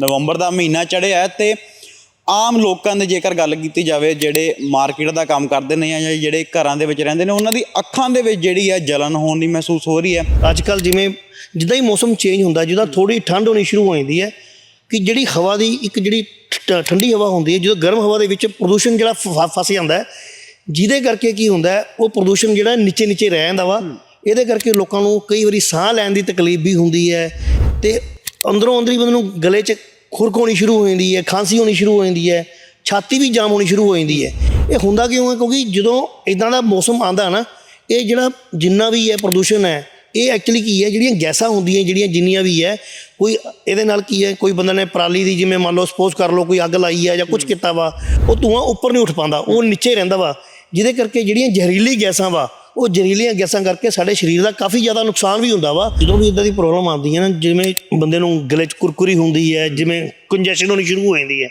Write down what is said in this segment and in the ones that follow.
ਨਵੰਬਰ ਦਾ ਮਹੀਨਾ ਚੜ੍ਹਿਆ ਹੈ ਤੇ ਆਮ ਲੋਕਾਂ ਦੇ ਜੇਕਰ ਗੱਲ ਕੀਤੀ ਜਾਵੇ ਜਿਹੜੇ ਮਾਰਕੀਟ ਦਾ ਕੰਮ ਕਰਦੇ ਨੇ ਜਾਂ ਜਿਹੜੇ ਘਰਾਂ ਦੇ ਵਿੱਚ ਰਹਿੰਦੇ ਨੇ ਉਹਨਾਂ ਦੀ ਅੱਖਾਂ ਦੇ ਵਿੱਚ ਜਿਹੜੀ ਹੈ ਜਲਨ ਹੋਣ ਦੀ ਮਹਿਸੂਸ ਹੋ ਰਹੀ ਹੈ। ਅੱਜ ਕੱਲ ਜਿਵੇਂ ਜਿੱਦਾਂ ਹੀ ਮੌਸਮ ਚੇਂਜ ਹੁੰਦਾ ਜਿੱਦਾਂ ਥੋੜੀ ਠੰਡ ਹੋਣੀ ਸ਼ੁਰੂ ਹੋ ਜਾਂਦੀ ਹੈ ਕਿ ਜਿਹੜੀ ਹਵਾ ਦੀ ਇੱਕ ਜਿਹੜੀ ਠੰਡੀ ਹਵਾ ਹੁੰਦੀ ਹੈ ਜਦੋਂ ਗਰਮ ਹਵਾ ਦੇ ਵਿੱਚ ਪ੍ਰਦੂਸ਼ਣ ਜਿਹੜਾ ਫਸ ਜਾਂਦਾ ਹੈ ਜਿਹਦੇ ਕਰਕੇ ਕੀ ਹੁੰਦਾ ਉਹ ਪ੍ਰਦੂਸ਼ਣ ਜਿਹੜਾ ਨੀਚੇ ਨੀਚੇ ਰਹਿ ਜਾਂਦਾ ਵਾ। ਇਹਦੇ ਕਰਕੇ ਲੋਕਾਂ ਨੂੰ ਕਈ ਵਾਰੀ ਸਾਹ ਲੈਣ ਦੀ ਤਕਲੀਫ ਵੀ ਹੁੰਦੀ ਹੈ ਤੇ ਅੰਦਰੋਂ ਅੰਦਰ ਬੰਦੇ ਨੂੰ ਗਲੇ 'ਚ ਖੁਰਕ ਹੋਣੀ ਸ਼ੁਰੂ ਹੋ ਜਾਂਦੀ ਹੈ ਖਾਂਸੀ ਹੋਣੀ ਸ਼ੁਰੂ ਹੋ ਜਾਂਦੀ ਹੈ ਛਾਤੀ ਵੀ ਜਾਮ ਹੋਣੀ ਸ਼ੁਰੂ ਹੋ ਜਾਂਦੀ ਹੈ। ਇਹ ਹੁੰਦਾ ਕਿਉਂ ਹੈ? ਕਿਉਂਕਿ ਜਦੋਂ ਇਦਾਂ ਦਾ ਮੌਸਮ ਆਂਦਾ ਨਾ ਇਹ ਜਿਹੜਾ ਜਿੰਨਾ ਵੀ ਹੈ ਪ੍ਰਦੂਸ਼ਣ ਹੈ ਇਹ ਐਕਚੁਅਲੀ ਕੀ ਹੈ? ਜਿਹੜੀਆਂ ਗੈਸਾਂ ਹੁੰਦੀਆਂ ਜਿਹੜੀਆਂ ਜਿੰਨੀਆਂ ਵੀ ਹੈ ਕੋਈ ਇਹਦੇ ਨਾਲ ਕੀ ਹੈ? ਕੋਈ ਬੰਦਾ ਨੇ ਪਰਾਲੀ ਦੀ ਜਿਵੇਂ ਮੰਨ ਲਓ ਸਪੋਜ਼ ਕਰ ਲਓ ਕੋਈ ਅੱਗ ਲਾਈ ਹੈ ਜਾਂ ਕੁਝ ਕੀਤਾ ਵਾ ਉਹ ਧੂਆਂ ਉੱਪਰ ਨਹੀਂ ਉੱਠ ਪਾਉਂਦਾ ਉਹ ਨੀਚੇ ਰਹਿੰਦਾ ਵਾ ਜਿਹਦੇ ਕਰਕੇ ਜਿਹੜੀਆਂ ਜ਼ਹਿਰੀਲੀ ਗੈਸਾਂ ਵਾ ਉਹ ਜ਼ਹਿਰੀਲੀਆਂ ਗੈਸਾਂ ਕਰਕੇ ਸਾਡੇ ਸਰੀਰ ਦਾ ਕਾਫੀ ਜ਼ਿਆਦਾ ਨੁਕਸਾਨ ਵੀ ਹੁੰਦਾ ਵਾ। ਜਦੋਂ ਵੀ ਇਦਾਂ ਦੀ ਪ੍ਰੋਬਲਮ ਆਉਂਦੀ ਹੈ ਨਾ ਜਿਵੇਂ ਬੰਦੇ ਨੂੰ ਗਲੇ 'ਚ ਕੁਰਕੁਰੀ ਹੁੰਦੀ ਹੈ ਜਿਵੇਂ ਕੰਜੈਸ਼ਨ ਹੋਣੀ ਸ਼ੁਰੂ ਹੋ ਜਾਂਦੀ ਹੈ।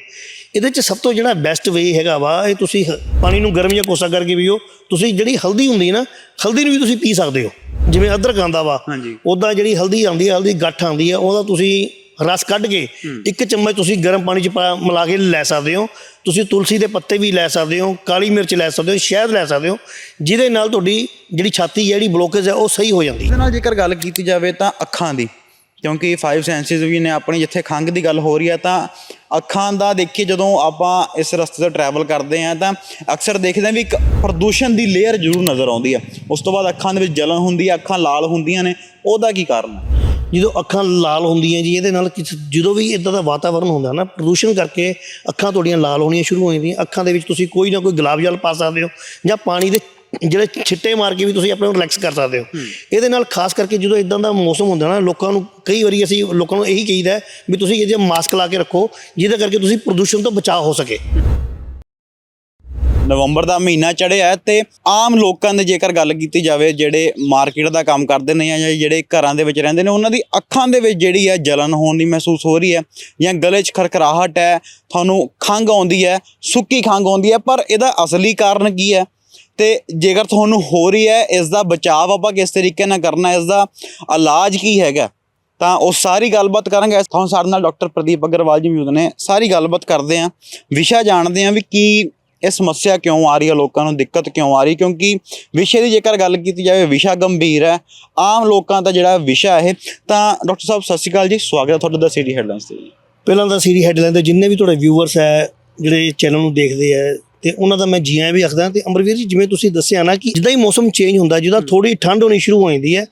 ਇਹਦੇ 'ਚ ਸਭ ਤੋਂ ਜਿਹੜਾ ਬੈਸਟ ਵੇ ਹੈਗਾ ਵਾ ਇਹ ਤੁਸੀਂ ਪਾਣੀ ਨੂੰ ਗਰਮ ਜਾਂ ਕੋਸਾ ਕਰਕੇ ਪੀਓ। ਤੁਸੀਂ ਜਿਹੜੀ ਹਲਦੀ ਹੁੰਦੀ ਹੈ ਨਾ ਹਲਦੀ ਨੂੰ ਵੀ ਤੁਸੀਂ ਪੀ ਸਕਦੇ ਹੋ। ਜਿਵੇਂ ਅਦਰਕ ਆਂਦਾ ਵਾ ਹਾਂਜੀ। ਉਦਾਂ ਜਿਹੜੀ ਹਲਦੀ ਆਉਂਦੀ ਹੈ ਹਲਦੀ ਗੱਠ ਆਉਂਦੀ ਹੈ ਉਹਦਾ ਤੁਸੀਂ ਰਸ ਕੱਢ ਕੇ ਇੱਕ ਚਮਚ ਤੁਸੀਂ ਗਰਮ ਪਾਣੀ 'ਚ ਪਾ ਮਿਲਾ ਕੇ ਲੈ ਸਕਦੇ ਹੋ। ਤੁਸੀਂ ਤੁਲਸੀ ਦੇ ਪੱਤੇ ਵੀ ਲੈ ਸਕਦੇ ਹੋ ਕਾਲੀ ਮਿਰਚ ਲੈ ਸਕਦੇ ਹੋ ਸ਼ਹਿਦ ਲੈ ਸਕਦੇ ਹੋ। ਜਿਹਦੇ ਨਾਲ ਤੁਹਾਡੀ ਜਿਹੜੀ ਛਾਤੀ ਹੈ, ਜਿਹੜੀ ਬਲੋਕੇਜ ਹੈ ਉਹ ਸਹੀ ਹੋ ਜਾਂਦੀ। ਹੈ ਇਹਦੇ ਨਾਲ ਜੇਕਰ ਗੱਲ ਕੀਤੀ ਜਾਵੇ ਤਾਂ ਅੱਖਾਂ ਦੀ ਕਿਉਂਕਿ ਫਾਈਵ ਸੈਂਸਿਸ ਵੀ ਨੇ ਆਪਣੀ ਜਿੱਥੇ ਖੰਘ ਦੀ ਗੱਲ ਹੋ ਰਹੀ ਹੈ ਤਾਂ ਅੱਖਾਂ ਦਾ ਦੇਖੀਏ ਜਦੋਂ ਆਪਾਂ ਇਸ ਰਸਤੇ ਤੇ ਟਰੈਵਲ ਕਰਦੇ ਆ ਤਾਂ ਅਕਸਰ ਦੇਖਦੇ ਆ ਵੀ ਇੱਕ ਪ੍ਰਦੂਸ਼ਣ ਦੀ ਲੇਅਰ ਜ਼ਰੂਰ ਨਜ਼ਰ ਆਉਂਦੀ ਹੈ। ਉਸ ਤੋਂ ਬਾਅਦ ਅੱਖਾਂ ਦੇ ਵਿੱਚ ਜਲਨ ਹੁੰਦੀ ਹੈ ਅੱਖਾਂ ਲਾਲ ਹੁੰਦੀਆਂ ਨੇ ਉਹਦਾ ਕੀ ਕਾਰਨ ਹੈ? ਜਦੋਂ ਅੱਖਾਂ ਲਾਲ ਹੁੰਦੀਆਂ ਜੀ ਇਹਦੇ ਨਾਲ ਕਿਸ- ਜਦੋਂ ਵੀ ਇਦਾਂ ਦਾ ਵਾਤਾਵਰਣ ਹੁੰਦਾ ਨਾ ਪ੍ਰਦੂਸ਼ਣ ਕਰਕੇ ਅੱਖਾਂ ਤੁਹਾਡੀਆਂ ਲਾਲ ਹੋਣੀਆਂ ਸ਼ੁਰੂ ਹੋ ਜਾਂਦੀਆਂ। ਅੱਖਾਂ ਦੇ ਵਿੱਚ ਤੁਸੀਂ ਕੋਈ ਨਾ ਕੋਈ ਗੁਲਾਬ ਜਲ ਪਾ ਸਕਦੇ ਹੋ ਜਾਂ ਪਾਣੀ ਦੇ ਜਿਹੜੇ ਛਿੱਟੇ ਮਾਰ ਕੇ ਵੀ ਤੁਸੀਂ ਆਪਣੇ ਨੂੰ ਰਿਲੈਕਸ ਕਰ ਸਕਦੇ ਹੋ। ਇਹਦੇ ਨਾਲ ਖਾਸ ਕਰਕੇ ਜਦੋਂ ਇਦਾਂ ਦਾ ਮੌਸਮ ਹੁੰਦਾ ਨਾ ਲੋਕਾਂ ਨੂੰ ਕਈ ਵਾਰੀ ਅਸੀਂ ਲੋਕਾਂ ਨੂੰ ਇਹੀ ਕਹੀਦਾ ਹੈ ਵੀ ਤੁਸੀਂ ਇਹ ਜਿਹਾ ਮਾਸਕ ਲਾ ਕੇ ਰੱਖੋ ਜਿਹਦੇ ਕਰਕੇ ਤੁਸੀਂ ਪ੍ਰਦੂਸ਼ਣ ਤੋਂ ਬਚਾਅ ਹੋ ਸਕੇ। ਨਵੰਬਰ ਦਾ ਮਹੀਨਾ ਚੜ੍ਹਿਆ ਹੈ ਤੇ ਆਮ ਲੋਕਾਂ ਦੇ ਜੇਕਰ ਗੱਲ ਕੀਤੀ ਜਾਵੇ ਜਿਹੜੇ ਮਾਰਕੀਟ ਦਾ ਕੰਮ ਕਰਦੇ ਨੇ ਜਾਂ ਜਿਹੜੇ ਘਰਾਂ ਦੇ ਵਿੱਚ ਰਹਿੰਦੇ ਨੇ ਉਹਨਾਂ ਦੀ ਅੱਖਾਂ ਦੇ ਵਿੱਚ ਜਿਹੜੀ ਹੈ ਜਲਨ ਹੋਣ ਦੀ ਮਹਿਸੂਸ ਹੋ ਰਹੀ ਹੈ ਜਾਂ ਗਲੇ 'ਚ ਖਰਖਰਾਹਟ ਹੈ ਤੁਹਾਨੂੰ ਖੰਘ ਆਉਂਦੀ ਹੈ ਸੁੱਕੀ ਖੰਘ ਆਉਂਦੀ ਹੈ ਪਰ ਇਹਦਾ ਅਸਲੀ ਕਾਰਨ ਕੀ ਹੈ? ਤੇ ਜੇਕਰ ਤੁਹਾਨੂੰ ਹੋ ਰਹੀ ਹੈ ਇਸ ਦਾ ਬਚਾਅ ਆਪਾਂ ਕਿਸ ਤਰੀਕੇ ਨਾਲ ਕਰਨਾ ਹੈ, ਇਸ ਦਾ ਇਲਾਜ ਕੀ ਹੈਗਾ? ਤਾਂ ਉਹ ਸਾਰੀ ਗੱਲਬਾਤ ਕਰਾਂਗੇ। ਤੁਹਾਨੂੰ ਸਾਡੇ ਨਾਲ ਡਾਕਟਰ ਪ੍ਰਦੀਪ ਅਗਰਵਾਲ ਜੀ ਮੌਜੂਦ ਨੇ। ਸਾਰੀ ਗੱਲਬਾਤ ਕਰਦੇ ਆਂ ਵਿਸ਼ਾ ਜਾਣਦੇ ਆਂ ਵੀ ਕੀ ਇਹ ਸਮੱਸਿਆ ਕਿਉਂ ਆ ਰਹੀ ਹੈ ਲੋਕਾਂ ਨੂੰ ਦਿੱਕਤ ਕਿਉਂ ਆ ਰਹੀ ਕਿਉਂਕਿ ਵਿਸ਼ੇ ਦੀ ਜੇਕਰ ਗੱਲ ਕੀਤੀ ਜਾਵੇ ਵਿਸ਼ਾ ਗੰਭੀਰ ਹੈ। ਆਮ ਲੋਕਾਂ ਦਾ ਜਿਹੜਾ ਵਿਸ਼ਾ ਇਹ ਤਾਂ ਡਾਕਟਰ ਸਾਹਿਬ ਸਤਿ ਸ਼੍ਰੀ ਅਕਾਲ ਜੀ। ਸਵਾਗਤ ਹੈ ਤੁਹਾਡਾ ਦਾ ਸਿਟੀ ਹੈਡਲਾਈਨਸ ਤੇ ਪਹਿਲਾਂ ਤਾਂ ਸੀਰੀ ਹੈਡਲਾਈਨ ਤੇ ਜਿੰਨੇ ਵੀ ਤੁਹਾਡੇ ਵਿਊਅਰਸ ਹੈ ਜਿਹੜੇ ਚੈਨਲ ਨੂੰ ਦੇਖਦੇ ਆ ਤੇ ਉਹਨਾਂ ਦਾ ਮੈਂ ਜੀ ਆਇਆਂ ਵੀ ਆਖਦਾ ਤੇ ਅਮਰਵੀਰ ਜੀ ਜਿਵੇਂ ਤੁਸੀਂ ਦੱਸਿਆ ਨਾ ਕਿ ਜਿੱਦਾਂ ਹੀ ਮੌਸਮ ਚੇਂਜ ਹੁੰਦਾ ਜਿੱਦਾਂ ਥੋੜੀ ਠੰਡ ਹੋਣੀ ਸ਼ੁਰੂ ਹੋ ਜਾਂਦੀ ਹੈ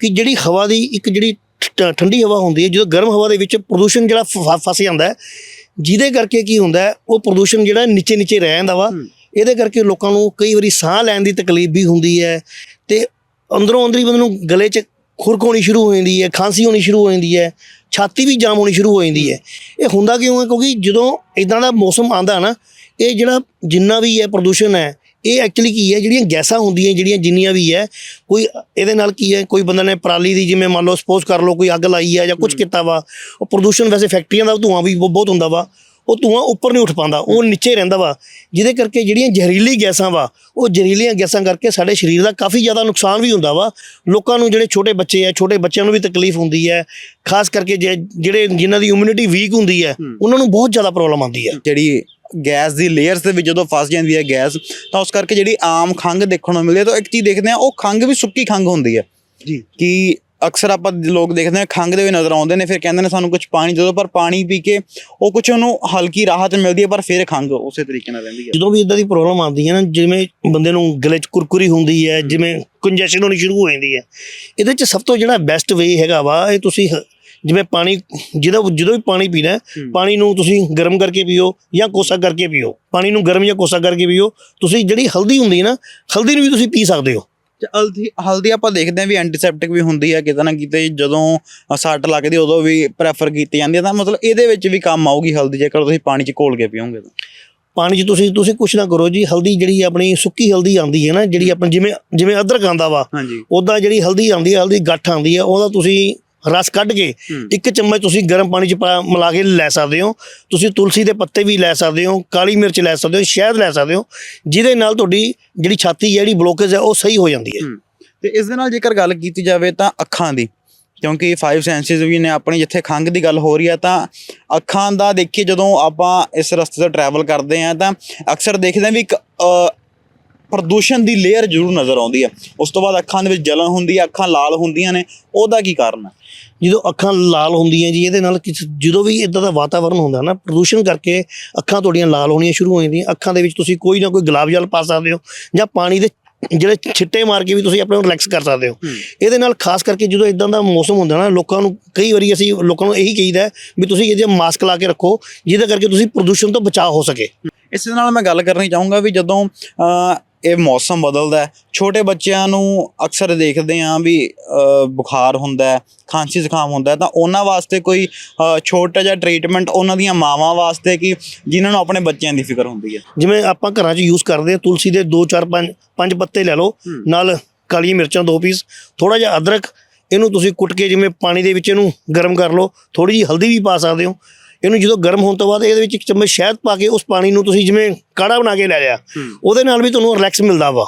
ਕਿ ਜਿਹੜੀ ਹਵਾ ਦੀ ਇੱਕ ਜਿਹੜੀ ਠੰਡੀ ਹਵਾ ਹੁੰਦੀ ਹੈ ਜਦੋਂ ਗਰਮ ਹਵਾ ਦੇ ਵਿੱਚ ਪ੍ਰਦੂਸ਼ਣ ਜਿਹੜਾ ਫਸ ਜਾਂਦਾ ਹੈ ਜਿਹਦੇ ਕਰਕੇ ਕੀ ਹੁੰਦਾ ਉਹ ਪ੍ਰਦੂਸ਼ਣ ਜਿਹੜਾ ਨੀਚੇ ਨੀਚੇ ਰਹਿ ਜਾਂਦਾ ਵਾ। ਇਹਦੇ ਕਰਕੇ ਲੋਕਾਂ ਨੂੰ ਕਈ ਵਾਰੀ ਸਾਹ ਲੈਣ ਦੀ ਤਕਲੀਫ ਵੀ ਹੁੰਦੀ ਹੈ ਤੇ ਅੰਦਰੋਂ ਅੰਦਰ ਬੰਦੇ ਨੂੰ ਗਲੇ 'ਚ ਖੁਰਕ ਹੋਣੀ ਸ਼ੁਰੂ ਹੋ ਜਾਂਦੀ ਹੈ ਖਾਂਸੀ ਹੋਣੀ ਸ਼ੁਰੂ ਹੋ ਜਾਂਦੀ ਹੈ ਛਾਤੀ ਵੀ ਜਾਮ ਹੋਣੀ ਸ਼ੁਰੂ ਹੋ ਜਾਂਦੀ ਹੈ। ਇਹ ਹੁੰਦਾ ਕਿਉਂ ਹੈ? ਕਿਉਂਕਿ ਜਦੋਂ ਇਦਾਂ ਦਾ ਮੌਸਮ ਆਂਦਾ ਨਾ ਇਹ ਜਿਹੜਾ ਜਿੰਨਾ ਵੀ ਹੈ ਪ੍ਰਦੂਸ਼ਣ ਹੈ ਇਹ ਐਕਚੁਅਲੀ ਕੀ ਹੈ ਜਿਹੜੀਆਂ ਗੈਸਾਂ ਹੁੰਦੀਆਂ ਜਿਹੜੀਆਂ ਜਿੰਨੀਆਂ ਵੀ ਹੈ ਕੋਈ ਇਹਦੇ ਨਾਲ ਕੀ ਹੈ ਕੋਈ ਬੰਦਾ ਨੇ ਪਰਾਲੀ ਦੀ ਜਿਵੇਂ ਮੰਨ ਲਓ ਸਪੋਜ਼ ਕਰ ਲਓ ਕੋਈ ਅੱਗ ਲਾਈ ਹੈ ਜਾਂ ਕੁਝ ਕੀਤਾ ਵਾ ਉਹ ਪ੍ਰਦੂਸ਼ਣ ਵੈਸੇ ਫੈਕਟਰੀਆਂ ਦਾ ਧੂਆਂ ਵੀ ਬਹੁ- ਬਹੁਤ ਹੁੰਦਾ ਵਾ ਉਹ ਧੂਆਂ ਉੱਪਰ ਨਹੀਂ ਉੱਠ ਪਾਉਂਦਾ ਉਹ ਨੀਚੇ ਰਹਿੰਦਾ ਵਾ ਜਿਹਦੇ ਕਰਕੇ ਜਿਹੜੀਆਂ ਜ਼ਹਿਰੀਲੀ ਗੈਸਾਂ ਵਾ ਉਹ ਜ਼ਹਿਰੀਲੀਆਂ ਗੈਸਾਂ ਕਰਕੇ ਸਾਡੇ ਸਰੀਰ ਦਾ ਕਾਫੀ ਜ਼ਿਆਦਾ ਨੁਕਸਾਨ ਵੀ ਹੁੰਦਾ ਵਾ ਲੋਕਾਂ ਨੂੰ ਜਿਹੜੇ ਛੋਟੇ ਬੱਚੇ ਆ ਛੋਟੇ ਬੱਚਿਆਂ ਨੂੰ ਵੀ ਤਕਲੀਫ ਹੁੰਦੀ ਹੈ ਖਾਸ ਕਰਕੇ ਜਿਹੜੇ ਜਿਨ੍ਹਾਂ ਦੀ ਇਮਿਊਨਿਟੀ ਵੀਕ ਹੁੰਦੀ ਹੈ ਉਹਨਾਂ ਨੂੰ ਬਹੁਤ ਜ਼ਿਆਦਾ ਪ੍ਰੋਬਲਮ ਆਉਂਦੀ ਹੈ। ਜਿਹੜੀ ਗੈਸ ਦੀ ਲੇਅਰਸ ਦੇ ਵਿੱਚ ਜਦੋਂ ਫਸ ਜਾਂਦੀ ਹੈ ਗੈਸ ਤਾਂ ਉਸ ਕਰਕੇ ਜਿਹੜੀ ਆਮ ਖੰਘ ਦੇਖਣ ਨੂੰ ਮਿਲਦੀ ਹੈ ਤਾਂ ਇੱਕ ਚੀਜ਼ ਦੇਖਦੇ ਆ ਉਹ ਖੰਘ ਵੀ ਸੁੱਕੀ ਖੰਘ ਹੁੰਦੀ ਹੈ। ਜੀ। ਕਿ ਅਕਸਰ ਆਪਾਂ ਲੋਕ ਦੇਖਦੇ ਆ ਖੰਘ ਦੇ ਵੀ ਨਜ਼ਰ ਆਉਂਦੇ ਨੇ ਫਿਰ ਕਹਿੰਦੇ ਨੇ ਸਾਨੂੰ ਕੁਝ ਪਾਣੀ ਦੇ ਦਿਓ ਪਰ ਪਾਣੀ ਪੀ ਕੇ ਉਹ ਕੁਝ ਉਹਨੂੰ ਹਲਕੀ ਰਾਹਤ ਮਿਲਦੀ ਹੈ ਪਰ ਫਿਰ ਖੰਘ ਉਸੇ ਤਰੀਕੇ ਨਾਲ ਰਹਿੰਦੀ ਹੈ। ਜਦੋਂ ਵੀ ਇਦਾਂ ਦੀ ਪ੍ਰੋਬਲਮ ਆਉਂਦੀ ਹੈ ਨਾ ਜਿਵੇਂ ਬੰਦੇ ਨੂੰ ਗਲੇ 'ਚ ਕੁਰਕੁਰੀ ਹੁੰਦੀ ਹੈ ਜਿਵੇਂ ਕੰਜੈਸ਼ਨ ਹੋਣੀ ਸ਼ੁਰੂ ਹੋ ਜਾਂਦੀ ਹੈ ਇਹਦੇ 'ਚ ਸਭ ਤੋਂ ਜਿਹੜਾ ਬੈਸਟ ਵੇ ਹੈਗਾ ਵਾ ਇਹ ਤੁਸੀਂ ਜਿਵੇਂ ਪਾਣੀ ਜਿਹਦਾ ਜਦੋਂ ਵੀ ਪਾਣੀ ਪੀਣਾ ਹੈ, ਪਾਣੀ ਨੂੰ ਤੁਸੀਂ ਗਰਮ ਕਰਕੇ ਪੀਓ ਜਾਂ ਕੋਸਾ ਕਰਕੇ ਪੀਓ। ਪਾਣੀ ਨੂੰ ਗਰਮ ਜਾਂ ਕੋਸਾ ਕਰਕੇ ਪੀਓ ਤੁਸੀਂ ਜਿਹੜੀ ਹਲਦੀ ਹੁੰਦੀ ਹੈ ਨਾ ਹਲਦੀ ਨੂੰ ਵੀ ਤੁਸੀਂ ਪੀ ਸਕਦੇ ਹੋ। ਹਲਦੀ ਹਲਦੀ ਆਪਾਂ ਦੇਖਦੇ ਹਾਂ ਵੀ ਐਂਟੀਸੈਪਟਿਕ ਵੀ ਹੁੰਦੀ ਹੈ ਕਿਤੇ ਨਾ ਕਿਤੇ ਜਦੋਂ ਅ, ਸੱਟ ਲੱਗਦੀ ਉਦੋਂ ਵੀ ਪ੍ਰੈਫਰ ਕੀਤੀ ਜਾਂਦੀ ਹੈ ਤਾਂ ਮਤਲਬ ਇਹਦੇ ਵਿੱਚ ਵੀ ਕੰਮ ਆਊਗੀ ਹਲਦੀ ਜੇਕਰ ਤੁਸੀਂ ਪਾਣੀ 'ਚ ਘੋਲ ਕੇ ਪੀਓਗੇ ਤਾਂ। ਪਾਣੀ 'ਚ ਤੁਸੀਂ ਤੁਸੀਂ ਕੁਛ ਨਾ ਕਰੋ ਜੀ ਹਲਦੀ ਜਿਹੜੀ ਆਪਣੀ ਸੁੱਕੀ ਹਲਦੀ ਆਉਂਦੀ ਹੈ ਨਾ ਜਿਹੜੀ ਆਪਣੀ ਜਿਵੇਂ ਜਿਵੇਂ ਅਦਰਕ ਆਂਦਾ ਵਾ ਹਾਂਜੀ। ਉਦਾਂ ਜਿਹੜੀ ਹਲਦੀ ਆਉਂਦੀ ਹੈ ਹਲਦੀ ਗੱਠ ਆਉਂਦੀ ਹੈ ਉਹਦਾ ਤੁਸੀਂ ਰਸ ਕੱਢ ਕੇ ਇੱਕ ਚਮਚ ਤੁਸੀਂ ਗਰਮ ਪਾਣੀ 'ਚ ਪਾ ਮਿਲਾ ਕੇ ਲੈ ਸਕਦੇ ਹੋ। ਤੁਸੀਂ ਤੁਲਸੀ ਦੇ ਪੱਤੇ ਵੀ ਲੈ ਸਕਦੇ ਹੋ ਕਾਲੀ ਮਿਰਚ ਲੈ ਸਕਦੇ ਹੋ ਸ਼ਹਿਦ ਲੈ ਸਕਦੇ ਹੋ। ਜਿਹਦੇ ਨਾਲ ਤੁਹਾਡੀ ਜਿਹੜੀ ਛਾਤੀ ਜਿਹੜੀ ਬਲੋਕੇਜ ਹੈ ਉਹ ਸਹੀ ਹੋ ਜਾਂਦੀ ਹੈ। ਤੇ ਇਸ ਦੇ ਨਾਲ ਜੇਕਰ ਗੱਲ ਕੀਤੀ ਜਾਵੇ ਤਾਂ ਅੱਖਾਂ ਦੀ ਕਿਉਂਕਿ ਫਾਈਵ ਸੈਂਸਿਸ ਵੀ ਨੇ ਆਪਣੀ ਜਿੱਥੇ ਖੰਘ ਦੀ ਗੱਲ ਹੋ ਰਹੀ ਹੈ ਤਾਂ ਅੱਖਾਂ ਦਾ ਦੇਖੀਏ ਜਦੋਂ ਆਪਾਂ ਇਸ ਰਸਤੇ ਤੇ ਟਰੈਵਲ ਕਰਦੇ ਆ ਤਾਂ ਅਕਸਰ ਦੇਖਦੇ ਹਾਂ ਵੀ ਇੱਕ ਪ੍ਰਦੂਸ਼ਣ ਦੀ ਲੇਅਰ ਜ਼ਰੂਰ ਨਜ਼ਰ ਆਉਂਦੀ ਹੈ ਉਸ ਤੋਂ ਬਾਅਦ ਅੱਖਾਂ ਦੇ ਵਿੱਚ ਜਲਨ ਹੁੰਦੀ ਹੈ ਅੱਖਾਂ ਲਾਲ ਹੁੰਦੀਆਂ ਨੇ ਉਹਦਾ ਕੀ ਕਾਰਨ ਹੈ ਜਦੋਂ ਅੱਖਾਂ ਲਾਲ ਹੁੰਦੀਆਂ ਜੀ ਇਹਦੇ ਨਾਲ ਜਦੋਂ ਵੀ ਇਦਾਂ ਦਾ ਵਾਤਾਵਰਣ ਹੁੰਦਾ ਨਾ ਪ੍ਰਦੂਸ਼ਣ ਕਰਕੇ ਅੱਖਾਂ ਤੁਹਾਡੀਆਂ ਲਾਲ ਹੋਣੀਆਂ ਸ਼ੁਰੂ ਹੋ ਜਾਂਦੀਆਂ। ਅੱਖਾਂ ਦੇ ਵਿੱਚ ਤੁਸੀਂ ਕੋਈ ਨਾ ਕੋਈ ਗੁਲਾਬ ਜਲ ਪਾ ਸਕਦੇ ਹੋ ਜਾਂ ਪਾਣੀ ਦੇ ਜਿਹੜੇ ਛਿੱਟੇ ਮਾਰ ਕੇ ਵੀ ਤੁਸੀਂ ਆਪਣੇ ਨੂੰ ਰਿਲੈਕਸ ਕਰ ਸਕਦੇ ਹੋ। ਇਹਦੇ ਨਾਲ ਖਾਸ ਕਰਕੇ ਜਦੋਂ ਇਦਾਂ ਦਾ ਮੌਸਮ ਹੁੰਦਾ ਨਾ ਲੋਕਾਂ ਨੂੰ ਕਈ ਵਾਰੀ ਅਸੀਂ ਲੋਕਾਂ ਨੂੰ ਇਹੀ ਕਹੀਦਾ ਵੀ ਤੁਸੀਂ ਇਹਦੇ ਮਾਸਕ ਲਾ ਕੇ ਰੱਖੋ ਜਿਹਦੇ ਕਰਕੇ ਤੁਸੀਂ ਪ੍ਰਦੂਸ਼ਣ ਤੋਂ ਬਚਾਅ ਹੋ ਸਕੇ। ਇਸ ਨਾਲ ਮੈਂ ਗੱਲ ਕਰਨੀ ਚਾਹੂੰਗਾ ਵੀ ਜਦੋਂ ਇਹ ਮੌਸਮ ਬਦਲਦਾ ਹੈ। ਛੋਟੇ ਬੱਚਿਆਂ ਨੂੰ ਅਕਸਰ ਦੇਖਦੇ ਆਂ ਵੀ ਬੁਖਾਰ ਹੁੰਦਾ ਖਾਂਸੀ ਜ਼ੁਕਾਮ ਹੁੰਦਾ ਤਾਂ ਉਹਨਾਂ ਵਾਸਤੇ ਕੋਈ ਛੋਟਾ ਜਿਹਾ ਟ੍ਰੀਟਮੈਂਟ ਉਹਨਾਂ ਦੀਆਂ ਮਾਵਾਂ ਵਾਸਤੇ ਕਿ ਜਿਨ੍ਹਾਂ ਨੂੰ ਆਪਣੇ ਬੱਚਿਆਂ ਦੀ ਫਿਕਰ ਹੁੰਦੀ ਹੈ। ਜਿਵੇਂ ਆਪਾਂ ਘਰਾਂ 'ਚ ਯੂਜ਼ ਕਰਦੇ ਆ ਤੁਲਸੀ ਦੇ 2 4 5 ਪੰਜ ਪੱਤੇ ਲੈ ਲਓ ਨਾਲ ਕਾਲੀਆਂ ਮਿਰਚਾਂ ਦੋ ਪੀਸ ਥੋੜਾ ਜਿਹਾ ਅਦਰਕ ਇਹਨੂੰ ਤੁਸੀਂ ਕੁੱਟ ਕੇ ਜਿਵੇਂ ਪਾਣੀ ਦੇ ਵਿੱਚ ਇਹਨੂੰ ਗਰਮ ਕਰ ਲਓ ਥੋੜੀ ਜਿਹੀ ਹਲਦੀ ਵੀ ਪਾ ਸਕਦੇ ਹੋ। ਇਹਨੂੰ ਜਦੋਂ ਗਰਮ ਹੋਣ ਤੋਂ ਬਾਅਦ ਇਹਦੇ ਵਿੱਚ ਇੱਕ ਚਮਚ ਸ਼ਹਿਦ ਪਾ ਕੇ ਉਸ ਪਾਣੀ ਨੂੰ ਤੁਸੀਂ ਜਿਵੇਂ ਕਾੜਾ ਬਣਾ ਕੇ ਲੈ ਲਿਆ ਉਹਦੇ ਨਾਲ ਵੀ ਤੁਹਾਨੂੰ ਰਿਲੈਕਸ ਮਿਲਦਾ ਵਾ।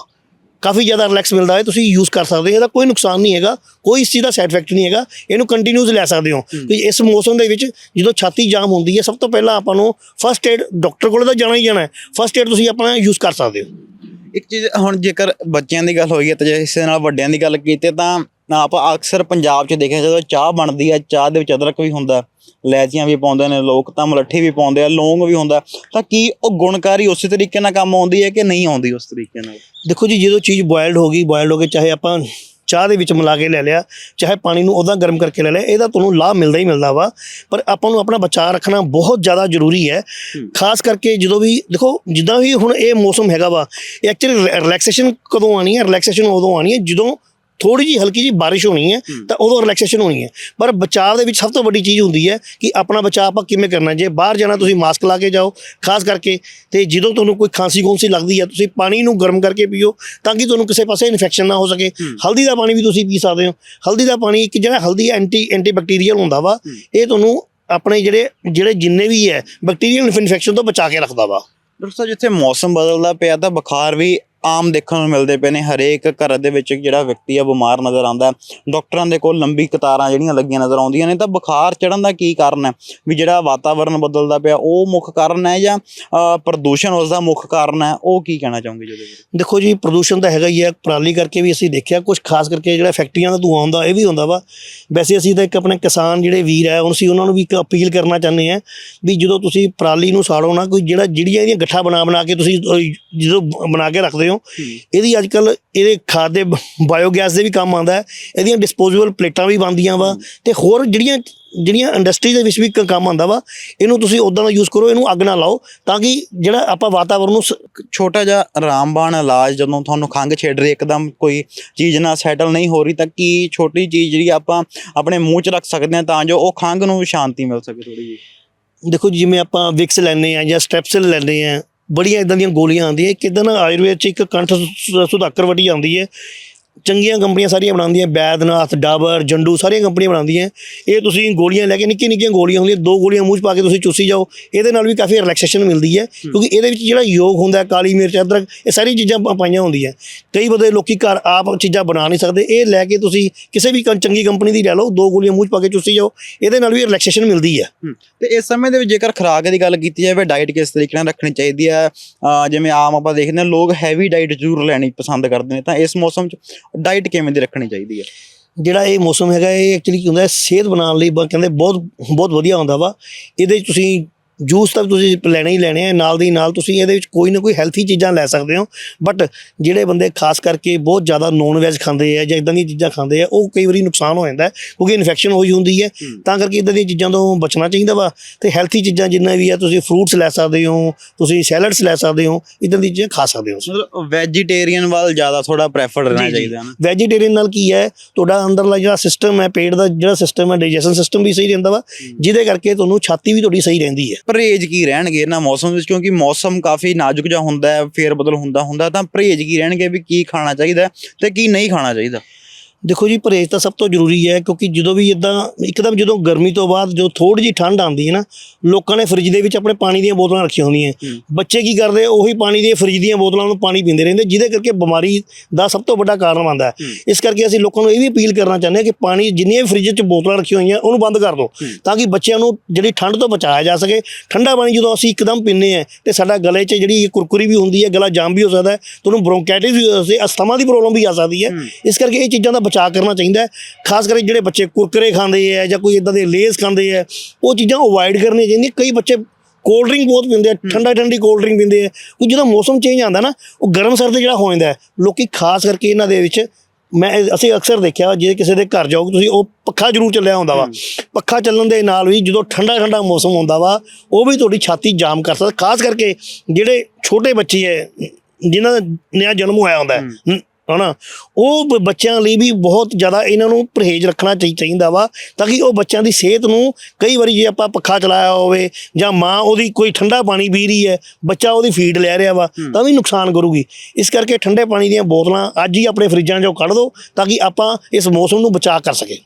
ਕਾਫੀ ਜ਼ਿਆਦਾ ਰਿਲੈਕਸ ਮਿਲਦਾ ਹੈ ਤੁਸੀਂ ਯੂਜ਼ ਕਰ ਸਕਦੇ ਹੋ। ਇਹਦਾ ਕੋਈ ਨੁਕਸਾਨ ਨਹੀਂ ਹੈਗਾ ਕੋਈ ਇਸ ਚੀਜ਼ ਦਾ ਸਾਈਡ ਇਫੈਕਟ ਨਹੀਂ ਹੈਗਾ। ਇਹਨੂੰ ਕੰਟੀਨਿਊਸ ਲੈ ਸਕਦੇ ਹੋ। ਕਿ ਇਸ ਮੌਸਮ ਦੇ ਵਿੱਚ ਜਦੋਂ ਛਾਤੀ ਜਾਮ ਹੁੰਦੀ ਹੈ ਸਭ ਤੋਂ ਪਹਿਲਾਂ ਆਪਾਂ ਨੂੰ ਫਸਟ ਏਡ ਡਾਕਟਰ ਕੋਲ ਤਾਂ ਜਾਣਾ ਹੀ ਜਾਣਾ ਹੈ। ਫਸਟ ਏਡ ਤੁਸੀਂ ਆਪਣਾ ਯੂਜ਼ ਕਰ ਸਕਦੇ ਹੋ। ਇੱਕ ਚੀਜ਼ ਹੁਣ ਜੇਕਰ ਬੱਚਿਆਂ ਦੀ ਗੱਲ ਹੋਈ ਹੈ ਤੇ ਜੇ ਇਸੇ ਨਾਲ ਵੱਡਿਆਂ ਦੀ ਗੱਲ ਕੀਤੀ ਤਾਂ ਆਪਾਂ ਅਕਸਰ ਪੰਜਾਬ 'ਚ ਦੇਖਿਆ ਜਦੋਂ ਚਾਹ ਬਣਦੀ ਹੈ ਚਾਹ ਦੇ ਵਿੱਚ ਅਦਰਕ ਵੀ ਹੁੰਦਾ ਲੈਚੀਆਂ ਵੀ ਪਾਉਂਦੇ ਨੇ ਲੋਕ ਤਾਂ ਮਲੱਠੀ ਵੀ ਪਾਉਂਦੇ ਆ ਲੌਂਗ ਵੀ ਹੁੰਦਾ ਤਾਂ ਕੀ ਉਹ ਗੁਣਕਾਰੀ ਉਸੇ ਤਰੀਕੇ ਨਾਲ ਕੰਮ ਆਉਂਦੀ ਹੈ ਕਿ ਨਹੀਂ ਆਉਂਦੀ ਉਸ ਤਰੀਕੇ ਨਾਲ? ਦੇਖੋ ਜੀ ਜਦੋਂ ਚੀਜ਼ ਬੋਇਲਡ ਹੋ ਗਈ ਬੋਇਲਡ ਹੋ ਕੇ ਚਾਹੇ ਆਪਾਂ ਚਾਹ ਦੇ ਵਿੱਚ ਮਿਲਾ ਕੇ ਲੈ ਲਿਆ ਚਾਹੇ ਪਾਣੀ ਨੂੰ ਉਦਾਂ ਗਰਮ ਕਰਕੇ ਲੈ ਲਿਆ ਇਹਦਾ ਤੁਹਾਨੂੰ ਲਾਭ ਮਿਲਦਾ ਹੀ ਮਿਲਦਾ ਵਾ ਪਰ ਆਪਾਂ ਨੂੰ ਆਪਣਾ ਬਚਾਅ ਰੱਖਣਾ ਬਹੁਤ ਜ਼ਿਆਦਾ ਜ਼ਰੂਰੀ ਹੈ। ਖਾਸ ਕਰਕੇ ਜਦੋਂ ਵੀ ਦੇਖੋ ਜਿੱਦਾਂ ਵੀ ਹੁਣ ਇਹ ਮੌਸਮ ਹੈਗਾ ਵਾ ਇਹ ਐਕਚੁਅਲੀ ਰਿਲੈਕਸੇਸ਼ਨ ਕਦੋਂ ਆਣੀ ਹੈ? ਰਿਲੈਕਸੇਸ਼ਨ ਉਦੋਂ ਆਣੀ ਹੈ ਜਦੋਂ ਥੋੜੀ ਜੀ ਹਲਕੀ ਜੀ ਬਾਰਿਸ਼ ਹੋਣੀ ਹੈ ਤਾਂ ਉਦੋਂ ਰਿਲੈਕਸੇਸ਼ਨ ਹੋਣੀ ਹੈ। ਪਰ ਬਚਾਅ ਦੇ ਵਿੱਚ ਸਭ ਤੋਂ ਵੱਡੀ ਚੀਜ਼ ਹੁੰਦੀ ਹੈ ਕਿ ਆਪਣਾ ਬਚਾਅ ਆਪਾਂ ਕਿਵੇਂ ਕਰਨਾ ਜੇ ਬਾਹਰ ਜਾਣਾ ਤੁਸੀਂ ਮਾਸਕ ਲਾ ਕੇ ਜਾਓ ਖਾਸ ਕਰਕੇ ਤੇ ਜਦੋਂ ਤੁਹਾਨੂੰ ਕੋਈ ਖਾਂਸੀ ਖੂੰਸੀ ਲੱਗਦੀ ਹੈ ਤੁਸੀਂ ਪਾਣੀ ਨੂੰ ਗਰਮ ਕਰਕੇ ਪੀਓ ਤਾਂ ਕਿ ਤੁਹਾਨੂੰ ਕਿਸੇ ਪਾਸੇ ਇਨਫੈਕਸ਼ਨ ਨਾ ਹੋ ਸਕੇ। ਹਲਦੀ ਦਾ ਪਾਣੀ ਵੀ ਤੁਸੀਂ ਪੀ ਸਕਦੇ ਹੋ। ਹਲਦੀ ਦਾ ਪਾਣੀ ਇੱਕ ਜਿਹੜਾ ਹਲਦੀ ਐਂਟੀ ਐਂਟੀਬੈਕਟੀਰੀਅਲ ਹੁੰਦਾ ਵਾ ਇਹ ਤੁਹਾਨੂੰ ਆਪਣੇ ਜਿਹੜੇ ਜਿਹੜੇ ਜਿੰਨੇ ਵੀ ਹੈ ਬੈਕਟੀਰੀਅਲ ਇਨਫੈਕਸ਼ਨ ਤੋਂ ਬਚਾ ਕੇ ਰੱਖਦਾ ਵਾ। ਸਾਹਿਬ ਜਿੱਥੇ ਮੌਸਮ ਬਦਲਦਾ ਪਿਆ ਤਾਂ ਬੁਖਾਰ ਵੀ ਆਮ ਦੇਖਣ ਨੂੰ ਮਿਲਦੇ ਪਏ ਨੇ, ਹਰੇਕ ਘਰ ਦੇ ਵਿੱਚ ਜਿਹੜਾ ਵਿਅਕਤੀ ਆ, ਬਿਮਾਰ ਨਜ਼ਰ ਆਉਂਦਾ ਹੈ। ਡਾਕਟਰਾਂ ਦੇ ਕੋਲ ਲੰਬੀ ਕਤਾਰਾਂ ਜਿਹੜੀਆਂ ਲੱਗੀਆਂ ਨਜ਼ਰ ਆਉਂਦੀਆਂ ਨੇ, ਤਾਂ ਬੁਖਾਰ ਚੜਨ ਦਾ ਕੀ ਕਾਰਨ ਹੈ? ਵੀ ਜਿਹੜਾ ਵਾਤਾਵਰਣ ਬਦਲਦਾ ਪਿਆ, ਉਹ ਮੁੱਖ ਕਾਰਨ ਹੈ ਜਾਂ ਪ੍ਰਦੂਸ਼ਣ ਉਸ ਦਾ ਮੁੱਖ ਕਾਰਨ ਹੈ? ਉਹ ਕੀ ਕਹਿਣਾ ਚਾਹੋਗੇ ਜਿਹਦੇ ਦੇਖੋ ਜੀ, ਪ੍ਰਦੂਸ਼ਣ ਤਾਂ ਹੈਗਾ ਹੀ ਹੈ। ਪਰਾਲੀ ਕਰਕੇ ਵੀ ਅਸੀਂ ਦੇਖਿਆ ਕੁਝ ਖਾਸ ਕਰਕੇ ਜਿਹੜਾ ਫੈਕਟਰੀਆਂ ਦਾ ਧੂਆਂ ਹੁੰਦਾ, ਇਹ ਵੀ ਹੁੰਦਾ ਵਾ। ਵੈਸੇ ਅਸੀਂ ਤਾਂ ਇੱਕ ਆਪਣੇ ਕਿਸਾਨ ਜਿਹੜੇ ਵੀਰ ਹੈ, ਹੁਣ ਅਸੀਂ ਉਹਨਾਂ ਨੂੰ ਵੀ ਇੱਕ ਅਪੀਲ ਕਰਨਾ ਚਾਹੁੰਦੇ ਹਾਂ ਵੀ ਜਦੋਂ ਤੁਸੀਂ ਪਰਾਲੀ ਨੂੰ ਸਾੜੋ ਨਾ, ਕੋਈ ਜਿਹੜਾ, ਜਿਹੜੀਆਂ ਇਹਦੀਆਂ ਗੱਠਾਂ ਬਣਾ ਬਣਾ ਕੇ ਤੁਸੀਂ ਜਦੋਂ ਬ- ਬਣਾ ਕੇ ਰੱਖਦੇ ਹੋ। ਇਹਦੀ ਅੱਜ ਕੱਲ ਇਹਦੇ ਖਾਦ ਦੇ ਬਾਇਓਗੈਸ ਦੇ ਵੀ ਕੰਮ ਆਉਂਦਾ ਹੈ। ਇਹਦੀਆਂ ਡਿਸਪੋਜ਼ੇਬਲ ਪਲੇਟਾਂ ਵੀ ਬਣਦੀਆਂ ਵਾ ਤੇ ਹੋਰ ਜਿਹੜੀਆਂ ਜਿਹੜੀਆਂ ਇੰਡਸਟਰੀ ਦੇ ਵਿੱਚ ਵੀ ਕੰਮ ਆਉਂਦਾ ਵਾ ਇਹਨੂੰ ਤੁਸੀਂ ਉਦਾਂ ਦਾ ਯੂਜ਼ ਕਰੋ ਇਹਨੂੰ ਅੱਗ ਨਾ ਲਾਓ ਤਾਂ ਕਿ ਜਿਹੜਾ ਆਪਾਂ ਵਾਤਾਵਰਨ ਨੂੰ ਛੋਟਾ ਜਿਹਾ ਰਾਮਬਾਣ ਇਲਾਜ ਜਦੋਂ ਤੁਹਾਨੂੰ ਖੰਘ ਛੇੜ ਰਹੀ ਇੱਕਦਮ ਕੋਈ ਚੀਜ਼ ਨਾਲ ਸੈਟਲ ਨਹੀਂ ਹੋ ਰਹੀ ਤਾਂ ਕੀ ਛੋਟੀ ਚੀਜ਼ ਜਿਹੜੀ ਆਪਾਂ ਆਪਣੇ ਮੂੰਹ 'ਚ ਰੱਖ ਸਕਦੇ ਹਾਂ ਤਾਂ ਜੋ ਉਹ ਖੰਘ ਨੂੰ ਸ਼ਾਂਤੀ ਮਿਲ ਸਕੇ ਥੋੜੀ ਜਿਹੀ? ਦੇਖੋ ਜਿਵੇਂ ਆਪਾਂ ਵਿਕਸ ਲੈਂਦੇ ਆ ਜਾਂ ਸਟ੍ਰੈਪਸਿਲ ਲੈਂਦੇ ਆ ਬੜੀਆਂ ਇਦਾਂ ਦੀਆਂ ਗੋਲੀਆਂ ਆਉਂਦੀਆਂ, ਇੱਕ ਨਾ ਆਯੁਰਵੇਦ ਚ ਇੱਕ ਕੰਠ ਸੁ- ਸੁਧਾਕਰ ਵੱਡੀ ਆਉਂਦੀ ਹੈ। ਚੰਗੀਆਂ ਕੰਪਨੀਆਂ ਸਾਰੀਆਂ ਬਣਾਉਂਦੀਆਂ ਬੈਦਨਾਥ ਡਾਬਰ ਜੰਡੂ ਸਾਰੀਆਂ ਕੰਪਨੀਆਂ ਬਣਾਉਂਦੀਆਂ। ਇਹ ਤੁਸੀਂ ਗੋਲੀਆਂ ਲੈ ਕੇ ਨਿੱਕੀਆਂ ਨਿੱਕੀਆਂ ਗੋਲੀਆਂ ਹੁੰਦੀਆਂ ਦੋ ਗੋਲੀਆਂ ਮੂੰਹ 'ਚ ਪਾ ਕੇ ਤੁਸੀਂ ਚੂਸੀ ਜਾਓ। ਇਹਦੇ ਨਾਲ ਵੀ ਕਾਫੀ ਰਿਲੈਕਸੇਸ਼ਨ ਮਿਲਦੀ ਹੈ ਕਿਉਂਕਿ ਇਹਦੇ ਵਿੱਚ ਜਿਹੜਾ ਯੋਗ ਹੁੰਦਾ ਕਾਲੀ ਮਿਰਚ ਅਦਰਕ ਇਹ ਸਾਰੀ ਚੀਜ਼ਾਂ ਪਾਈਆਂ ਹੁੰਦੀਆਂ। ਕਈ ਬੰਦੇ ਲੋਕੀ ਘਰ ਆਪ ਚੀਜ਼ਾਂ ਬਣਾ ਨਹੀਂ ਸਕਦੇ। ਇਹ ਲੈ ਕੇ ਤੁਸੀਂ ਕਿਸੇ ਵੀ ਚੰਗੀ ਕੰਪਨੀ ਦੀ ਲੈ ਲਓ ਦੋ ਗੋਲੀਆਂ ਮੂੰਹ 'ਚ ਪਾ ਕੇ ਚੂਸੀ ਜਾਓ। ਇਹਦੇ ਨਾਲ ਵੀ ਰਿਲੈਕਸੇਸ਼ਨ ਮਿਲਦੀ ਹੈ। ਤੇ ਇਸ ਸਮੇਂ ਦੇ ਵਿੱਚ ਜੇਕਰ ਖੁਰਾਕ ਦੀ ਗੱਲ ਕੀਤੀ ਜਾਵੇ ਡਾਈਟ ਕਿਸ ਤਰੀਕੇ ਨਾਲ ਰੱਖਣੀ ਚਾਹੀਦੀ ਹੈ? ਜਿਵੇਂ ਆਮ ਆਪਾਂ ਦੇਖਦੇ ਹਾਂ ਲੋਕ ਹੈਵੀ ਡਾਈਟ ਜ਼ਰੂਰ ਲੈਣੀ ਪਸੰਦ ਕਰਦੇ ਨੇ। ਤਾਂ ਇਸ ਮੌਸਮ 'ਚ ਡਾਈਟ ਕਿਵੇਂ ਦੀ ਰੱਖਣੀ ਚਾਹੀਦੀ ਹੈ? ਜਿਹੜਾ ਇਹ ਮੌਸਮ ਹੈਗਾ, ਇਹ ਐਕਚੁਅਲੀ ਕੀ ਹੁੰਦਾ ਹੈ, ਸਿਹਤ ਬਣਾਉਣ ਲਈ ਬ- ਕਹਿੰਦੇ ਬਹੁਤ ਬਹੁਤ ਵਧੀਆ ਹੁੰਦਾ ਵਾ। ਇਹਦੇ 'ਚ ਤੁਸੀਂ ਜੂਸ ਤਾਂ ਤੁਸੀਂ ਲੈਣੇ ਹੀ ਲੈਣੇ ਆ ਨਾਲ ਦੀ ਨਾਲ ਤੁਸੀਂ ਇਹਦੇ ਵਿੱਚ ਕੋਈ ਨਾ ਕੋਈ ਹੈਲਥੀ ਚੀਜ਼ਾਂ ਲੈ ਸਕਦੇ ਹੋ। ਬਟ ਜਿਹੜੇ ਬੰਦੇ ਖਾਸ ਕਰਕੇ ਬਹੁਤ ਜ਼ਿਆਦਾ ਨੌਨ ਵੈਜ ਖਾਂਦੇ ਆ ਜਾਂ ਇਦਾਂ ਦੀਆਂ ਚੀਜ਼ਾਂ ਖਾਂਦੇ ਆ ਉਹ ਕਈ ਵਾਰੀ ਨੁਕਸਾਨ ਹੋ ਜਾਂਦਾ ਕਿਉਂਕਿ ਇਨਫੈਕਸ਼ਨ ਹੋਈ ਹੁੰਦੀ ਹੈ। ਤਾਂ ਕਰਕੇ ਇਦਾਂ ਦੀਆਂ ਚੀਜ਼ਾਂ ਤੋਂ ਬਚਣਾ ਚਾਹੀਦਾ ਵਾ। ਤੇ ਹੈਲਥੀ ਚੀਜ਼ਾਂ ਜਿੰਨਾ ਵੀ ਆ ਤੁਸੀਂ ਫਰੂਟਸ ਲੈ ਸਕਦੇ ਹੋ ਤੁਸੀਂ ਸੈਲਡਸ ਲੈ ਸਕਦੇ ਹੋ ਇਦਾਂ ਦੀਆਂ ਚੀਜ਼ਾਂ ਖਾ ਸਕਦੇ ਹੋ ਮਤਲਬ ਵੈਜੀਟੇਰੀਅਨ ਵੱਲ ਜ਼ਿਆਦਾ ਥੋੜਾ ਪ੍ਰੈਫਰ ਰਹਿਣਾ। ਚਾਹੀਦਾ ਹੈ ਨਾ। ਵੈਜੀਟੇਰੀਅਨ ਨਾਲ ਕੀ ਹੈ ਤੁਹਾਡਾ ਅੰਦਰਲਾ ਜਿਹੜਾ ਸਿਸਟਮ ਹੈ ਪੇਟ ਦਾ ਜਿਹੜਾ ਸਿਸਟਮ ਹੈ ਡਾਈਜੈਸ਼ਨ ਸਿਸਟਮ ਵੀ ਸਹੀ ਰਹਿੰਦਾ ਵਾ। ਜਿਹਦੇ ਕਰਕੇ ਤੁਹਾਨੂੰ ਛਾਤੀ ਵੀ ਤੁਹਾਡੀ ਸਹੀ ਰਹਿੰਦੀ ਹੈ। ਪਰਹੇਜ ਕੀ ਰਹਿਣਗੇ ਇਹਨਾਂ ਮੌਸਮ ਵਿੱਚ? ਕਿਉਂਕਿ ਮੌਸਮ ਕਾਫੀ ਨਾਜ਼ੁਕ ਜਿਹਾ ਹੁੰਦਾ ਹੈ, ਫੇਰ ਬਦਲ ਹੁੰਦਾ ਹੁੰਦਾ, ਤਾਂ ਪਰਹੇਜ ਕੀ ਰਹਿਣਗੇ ਵੀ ਕੀ ਖਾਣਾ ਚਾਹੀਦਾ ਹੈ ਤੇ ਕੀ ਨਹੀਂ ਖਾਣਾ ਚਾਹੀਦਾ? ਦੇਖੋ ਜੀ ਪਰਹੇਜ਼ ਤਾਂ ਸਭ ਤੋਂ ਜ਼ਰੂਰੀ ਹੈ ਕਿਉਂਕਿ ਜਦੋਂ ਵੀ ਇਦਾਂ ਇੱਕਦਮ ਜਦੋਂ ਗਰਮੀ ਤੋਂ ਬਾਅਦ ਜਦੋਂ ਥੋੜੀ ਜਿਹੀ ਠੰਡ ਆਉਂਦੀ ਹੈ ਨਾ ਲੋਕਾਂ ਨੇ ਫ੍ਰਿਜ ਦੇ ਵਿੱਚ ਆਪਣੇ ਪਾਣੀ ਦੀਆਂ ਬੋਤਲਾਂ ਰੱਖੀਆਂ ਹੁੰਦੀਆਂ। ਬੱਚੇ ਕੀ ਕਰਦੇ ਉਹੀ ਪਾਣੀ ਦੇ ਫ੍ਰਿਜ ਦੀਆਂ ਬੋਤਲਾਂ ਨੂੰ ਪਾਣੀ ਪੀਂਦੇ ਰਹਿੰਦੇ ਜਿਹਦੇ ਕਰਕੇ ਬਿਮਾਰੀ ਦਾ ਸਭ ਤੋਂ ਵੱਡਾ ਕਾਰਨ ਬਣਦਾ ਹੈ। ਇਸ ਕਰਕੇ ਅਸੀਂ ਲੋਕਾਂ ਨੂੰ ਇਹ ਵੀ ਅਪੀਲ ਕਰਨਾ ਚਾਹੁੰਦੇ ਹਾਂ ਕਿ ਪਾਣੀ ਜਿੰਨੀਆਂ ਵੀ ਫ੍ਰਿਜ 'ਚ ਬੋਤਲਾਂ ਰੱਖੀਆਂ ਹੋਈਆਂ ਉਹਨੂੰ ਬੰਦ ਕਰ ਦਿਓ ਤਾਂ ਕਿ ਬੱਚਿਆਂ ਨੂੰ ਜਿਹੜੀ ਠੰਡ ਤੋਂ ਬਚਾਇਆ ਜਾ ਸਕੇ। ਠੰਡਾ ਪਾਣੀ ਜਦੋਂ ਅਸੀਂ ਇੱਕਦਮ ਪੀਂਦੇ ਹਾਂ ਤੇ ਸਾਡਾ ਗਲੇ 'ਚ ਜਿਹੜੀ ਕੁਰਕੁਰੀ ਵੀ ਹੁੰਦੀ ਹੈ ਗਲਾ ਜਾਮ ਵੀ ਹੋ ਸਕਦਾ ਹੈ ਤੁਹਾਨੂੰ ਬ੍ਰੋਂਕਾਈਟਿਸ ਵੀ ਹੋ ਸਕਦੀ ਹੈ ਅਸਥਮਾ ਦੀ ਪ੍ਰੋਬਲਮ ਵੀ ਆ ਸਕਦੀ ਹੈ। ਇਸ ਕਰਕੇ ਇਹ ਚੀਜ਼ਾਂ ਦਾ ਬਚਾਅ ਕਰਨਾ ਚਾਹੀਦਾ ਖਾਸ ਕਰਕੇ ਜਿਹੜੇ ਬੱਚੇ ਕੁਰਕਰੇ ਖਾਂਦੇ ਆ ਜਾਂ ਕੋਈ ਇਦਾਂ ਦੇ ਲੇਜ਼ ਖਾਂਦੇ ਆ ਉਹ ਚੀਜ਼ਾਂ ਅਵੋਇਡ ਕਰਨੀਆਂ ਚਾਹੀਦੀਆਂ। ਕਈ ਬੱਚੇ ਕੋਲਡ ਡਰਿੰਕ ਬਹੁਤ ਪੀਂਦੇ ਆ ਠੰਡਾ ਠੰਡੀ ਕੋਲਡ ਡਰਿੰਕ ਪੀਂਦੇ ਆ। ਉਹ ਜਦੋਂ ਮੌਸਮ ਚੇਂਜ ਆਉਂਦਾ ਨਾ ਉਹ ਗਰਮ ਸਰਦ ਜਿਹੜਾ ਹੋ ਜਾਂਦਾ ਲੋਕੀ ਖਾਸ ਕਰਕੇ ਇਹਨਾਂ ਦੇ ਵਿੱਚ ਮੈਂ ਅਸੀਂ ਅਕਸਰ ਦੇਖਿਆ ਜੇ ਕਿਸੇ ਦੇ ਘਰ ਜਾਓਗੇ ਤੁਸੀਂ ਉਹ ਪੱਖਾ ਜ਼ਰੂਰ ਚੱਲਿਆ ਹੁੰਦਾ ਵਾ। ਪੱਖਾ ਚੱਲਣ ਦੇ ਨਾਲ ਵੀ ਜਦੋਂ ਠੰਡਾ ਠੰਡਾ ਮੌਸਮ ਹੁੰਦਾ ਵਾ ਉਹ ਵੀ ਤੁਹਾਡੀ ਛਾਤੀ ਜਾਮ ਕਰ ਸਕਦਾ। ਖਾਸ ਕਰਕੇ ਜਿਹੜੇ ਛੋਟੇ ਬੱਚੇ ਹੈ ਜਿਨ੍ਹਾਂ ਦਾ ਨਿਆ ਜਨਮ ਹੋਇਆ ਹੁੰਦਾ ਹਨਾ? ਉਹ ਬ- ਬੱਚਿਆਂ ਲਈ ਵੀ ਬਹੁਤ ਜ਼ਿਆਦਾ ਇਹਨਾਂ ਨੂੰ ਪਰਹੇਜ਼ ਰੱਖਣਾ ਚਾਹੀ- ਚਾਹੀਦਾ ਵਾ ਤਾਂ ਕਿ ਉਹ ਬੱਚਿਆਂ ਦੀ ਸਿਹਤ ਨੂੰ ਕਈ ਵਾਰੀ ਜੇ ਆਪਾਂ ਪੱਖਾ ਚਲਾਇਆ ਹੋਵੇ ਜਾਂ ਮਾਂ ਉਹਦੀ ਕੋਈ ਠੰਡਾ ਪਾਣੀ ਪੀ ਰਹੀ ਹੈ ਬੱਚਾ ਉਹਦੀ ਫੀਡ ਲੈ ਰਿਹਾ ਵਾ ਤਾਂ ਵੀ ਨੁਕਸਾਨ ਕਰੂਗੀ। ਇਸ ਕਰਕੇ ਠੰਡੇ ਪਾਣੀ ਦੀਆਂ ਬੋਤਲਾਂ ਅੱਜ ਹੀ ਆਪਣੇ ਫਰਿੱਜਾਂ 'ਚੋਂ ਕੱਢ ਦਿਓ ਤਾਂ ਕਿ ਆਪਾਂ ਇਸ ਮੌਸਮ ਨੂੰ ਬਚਾ ਕਰ ਸਕੇ